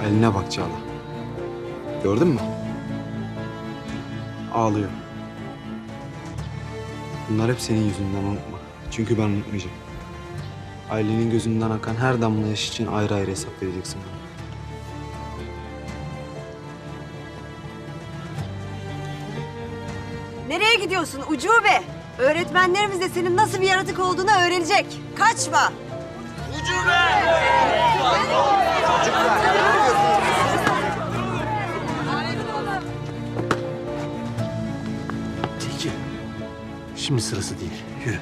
haline bak Çağla. Gördün mü? Ağlıyor. Bunlar hep senin yüzünden unutma. Çünkü ben unutmayacağım. Ailenin gözünden akan her damla yaş için ayrı ayrı hesap vereceksin bana. Nereye gidiyorsun ucube? Öğretmenlerimiz de senin nasıl bir yaratık olduğunu öğrenecek. Kaçma. Tilki. Şimdi sırası değil. Yürü.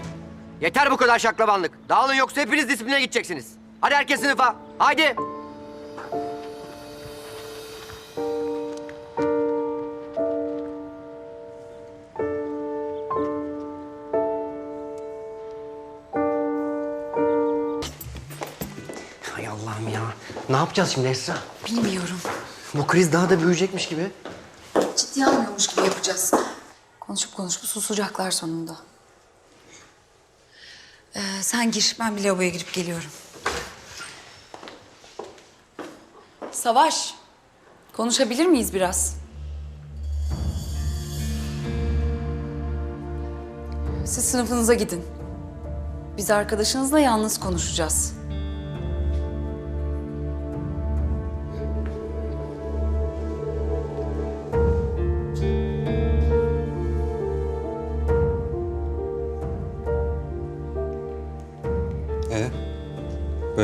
Yeter bu kadar şaklabanlık. Dağılın yoksa hepiniz disipline gideceksiniz. Hadi herkes sınıfa. Haydi. Hay Allah'ım ya. Ne yapacağız şimdi Esra? Bilmiyorum. Bu kriz daha da büyüyecekmiş gibi. Ciddiye almıyormuş gibi yapacağız. Konuşup konuşup susacaklar sonunda. Ee, sen gir, ben bir lavaboya girip geliyorum. Savaş, konuşabilir miyiz biraz? Siz sınıfınıza gidin. Biz arkadaşınızla yalnız konuşacağız.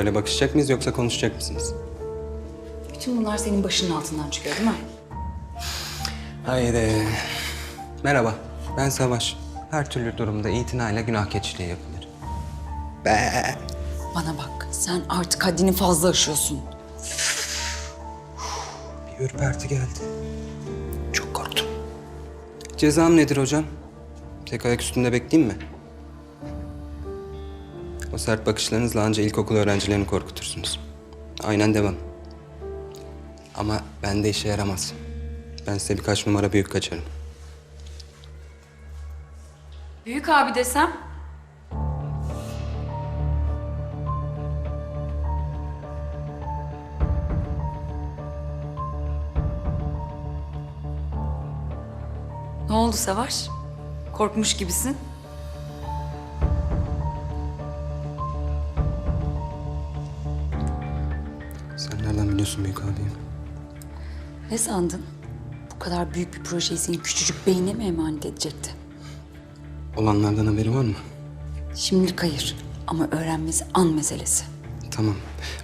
Böyle bakışacak mıyız yoksa konuşacak mısınız? Bütün bunlar senin başının altından çıkıyor değil mi? Haydi. Merhaba, ben Savaş. Her türlü durumda itinayla günah keçiliği yapılır. Be. Bana bak, sen artık haddini fazla aşıyorsun. Bir ürperti geldi. Çok korktum. Cezam nedir hocam? Tek ayak üstünde bekleyeyim mi? O sert bakışlarınızla anca ilkokul öğrencilerini korkutursunuz. Aynen devam. Ama bende işe yaramaz. Ben size birkaç numara büyük kaçarım. Büyük abi desem? Ne oldu Savaş? Korkmuş gibisin. Biliyorsun büyük abim? Ne sandın? Bu kadar büyük bir projeyi senin küçücük beynine mi emanet edecekti? Olanlardan haberi var mı? Şimdilik hayır ama öğrenmesi an meselesi. Tamam.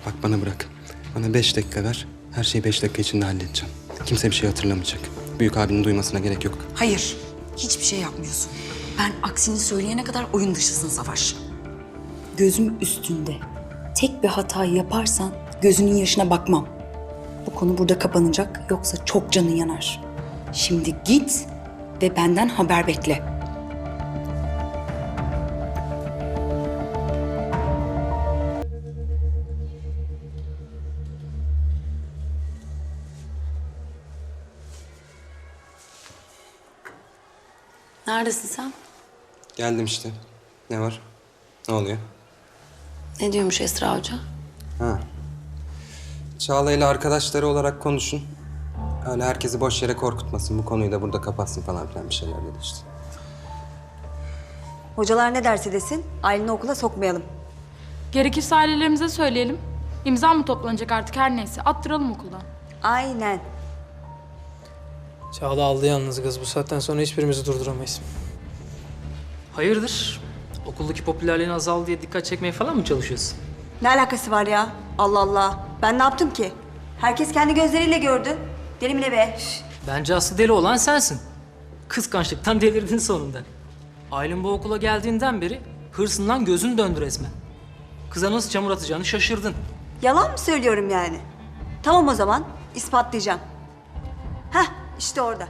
Bak bana bırak. Bana beş dakika ver. Her şeyi beş dakika içinde halledeceğim. Kimse bir şey hatırlamayacak. Büyük abinin duymasına gerek yok. Hayır, hiçbir şey yapmıyorsun. Ben aksini söyleyene kadar oyun dışısın Savaş. Gözüm üstünde. Tek bir hatayı yaparsan gözünün yaşına bakmam. Bu konu burada kapanacak yoksa çok canın yanar. Şimdi git ve benden haber bekle. Neredesin sen? Geldim işte. Ne var? Ne oluyor? Ne diyormuş Esra Hoca? Ha. Çağla ile arkadaşları olarak konuşun. Öyle herkesi boş yere korkutmasın. Bu konuyu da burada kapatsın falan filan bir şeyler dedi işte. Hocalar ne derse desin aileni okula sokmayalım. Gerekirse ailelerimize söyleyelim. İmza mı toplanacak artık her neyse. Attıralım okuldan. Aynen. Çağla aldı yalnız kız. Bu saatten sonra hiçbirimizi durduramayız. Hayırdır? Okuldaki popülerliğin azaldı diye dikkat çekmeye falan mı çalışıyorsun? Ne alakası var ya? Allah Allah. Ben ne yaptım ki? Herkes kendi gözleriyle gördü. Deli mi ne be? Üf. Bence asıl deli olan sensin. Kıskançlıktan delirdin sonunda. Aylin bu okula geldiğinden beri hırsından gözün döndü resmen. Kıza nasıl çamur atacağını şaşırdın. Yalan mı söylüyorum yani? Tamam o zaman. ispatlayacağım. Heh işte orada.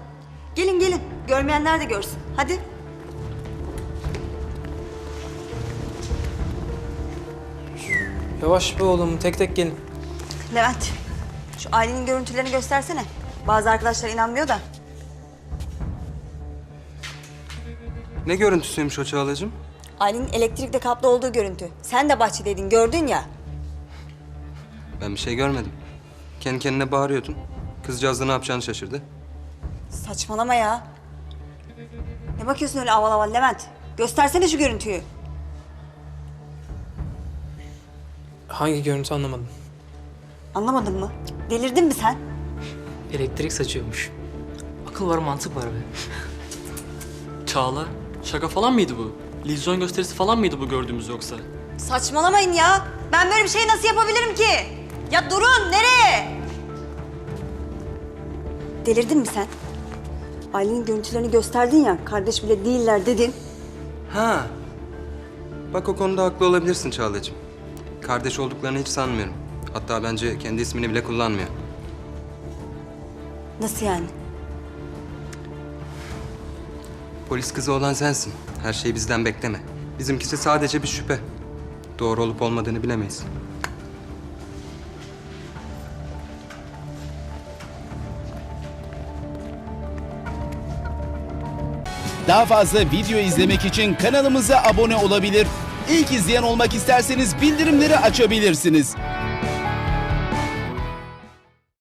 Gelin gelin. Görmeyenler de görsün. Hadi. Yavaş be oğlum. Tek tek gelin. Levent. Şu ailenin görüntülerini göstersene. Bazı arkadaşlar inanmıyor da. Ne görüntüsüymüş o Çağla'cığım? Ailenin elektrikle kaplı olduğu görüntü. Sen de bahçedeydin gördün ya. Ben bir şey görmedim. Kendi kendine bağırıyordun. Kızcağız da ne yapacağını şaşırdı. Saçmalama ya. Ne bakıyorsun öyle aval aval Levent? Göstersene şu görüntüyü. Hangi görüntü anlamadım. Anlamadın mı? Delirdin mi sen? Elektrik saçıyormuş. Akıl var mantık var be. Çağla, şaka falan mıydı bu? Lizyon gösterisi falan mıydı bu gördüğümüz yoksa? Saçmalamayın ya. Ben böyle bir şeyi nasıl yapabilirim ki? Ya durun nereye? Delirdin mi sen? Aylin'in görüntülerini gösterdin ya. Kardeş bile değiller dedin. Ha. Bak o konuda haklı olabilirsin Çağla'cığım. Kardeş olduklarını hiç sanmıyorum. Hatta bence kendi ismini bile kullanmıyor. Nasıl yani? Polis kızı olan sensin. Her şeyi bizden bekleme. Bizimkisi sadece bir şüphe. Doğru olup olmadığını bilemeyiz. Daha fazla video izlemek için kanalımıza abone olabilir. İlk izleyen olmak isterseniz bildirimleri açabilirsiniz.